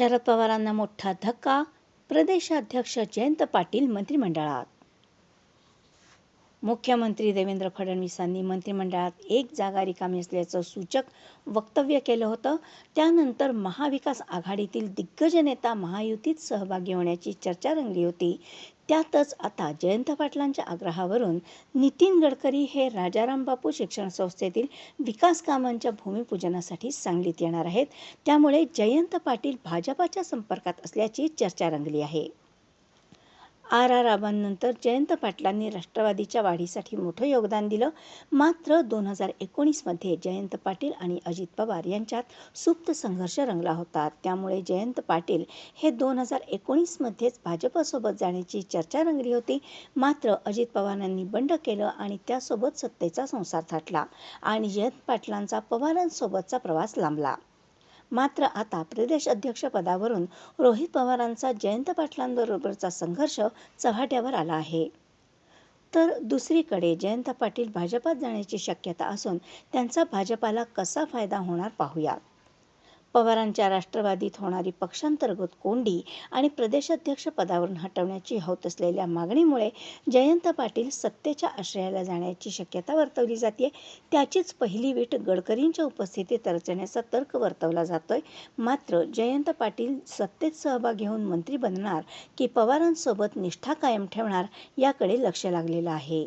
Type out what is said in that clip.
शरद पवारांना मोठा धक्का प्रदेशाध्यक्ष जयंत पाटील मंत्रिमंडळात. मुख्यमंत्री देवेंद्र फडणवीसांनी मंत्रिमंडळात एक जागा रिकामी असल्याचं सूचक वक्तव्य केलं होतं. त्यानंतर महाविकास आघाडीतील दिग्गज नेता महायुतीत सहभागी होण्याची चर्चा रंगली होती. त्यातच आता जयंत पाटलांच्या आग्रहावरून नितीन गडकरी हे राजाराम बापू शिक्षण संस्थेतील विकास कामांच्या भूमिपूजनासाठी सांगलीत येणार आहेत. त्यामुळे जयंत पाटील भाजपाच्या संपर्कात असल्याची चर्चा रंगली आहे. आर आर आबांनंतर जयंत पाटलांनी राष्ट्रवादीच्या वाढीसाठी मोठं योगदान दिलं. मात्र दोन हजार एकोणीसमध्ये जयंत पाटील आणि अजित पवार यांच्यात सुप्त संघर्ष रंगला होता. त्यामुळे जयंत पाटील हे दोन हजार एकोणीसमध्येच भाजपसोबत जाण्याची चर्चा रंगली होती. मात्र अजित पवारांनी बंड केलं आणि त्यासोबत सत्तेचा संसार थाटला आणि जयंत पाटलांचा पवारांसोबतचा प्रवास लांबला. मात्र आता प्रदेश अध्यक्षपदावरून रोहित पवारांचा जयंत पाटलांबरोबरचा संघर्ष चव्हाट्यावर आला आहे. तर दुसरीकडे जयंत पाटील भाजपात जाण्याची शक्यता असून त्यांचा भाजपाला कसा फायदा होणार पाहूया पवारांच्या राष्ट्रवादीत होणारी पक्षांतर्गत कोंडी आणि प्रदेशाध्यक्ष पदावरून हटवण्याची होत असलेल्या मागणीमुळे जयंत पाटील सत्तेच्या आश्रयाला जाण्याची शक्यता वर्तवली जाते त्याचीच पहिली वीट गडकरींच्या उपस्थितीत रचण्याचा तर्क वर्तवला जातोय. मात्र जयंत पाटील सत्तेत सहभाग घेऊन मंत्री बनणार की पवारांसोबत निष्ठा कायम ठेवणार याकडे लक्ष लागलेलं आहे.